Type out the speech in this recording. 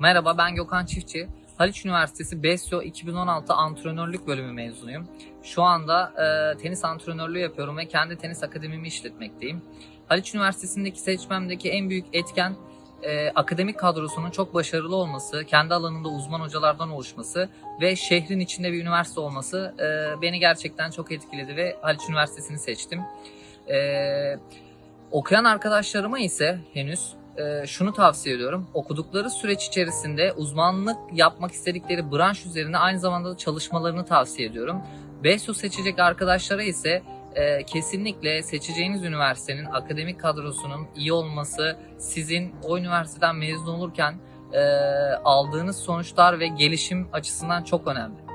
Merhaba ben Gökhan Çiftçi. Haliç Üniversitesi BESYO 2016 antrenörlük bölümü mezunuyum. Şu anda e, tenis antrenörlüğü yapıyorum ve kendi tenis akademimi işletmekteyim. Haliç Üniversitesi'ndeki seçmemdeki en büyük etken e, akademik kadrosunun çok başarılı olması, kendi alanında uzman hocalardan oluşması ve şehrin içinde bir üniversite olması e, beni gerçekten çok etkiledi ve Haliç Üniversitesi'ni seçtim. E, okuyan arkadaşlarıma ise henüz e, şunu tavsiye ediyorum. Okudukları süreç içerisinde uzmanlık yapmak istedikleri branş üzerine aynı zamanda da çalışmalarını tavsiye ediyorum. BESU seçecek arkadaşlara ise e, kesinlikle seçeceğiniz üniversitenin akademik kadrosunun iyi olması sizin o üniversiteden mezun olurken e, aldığınız sonuçlar ve gelişim açısından çok önemli.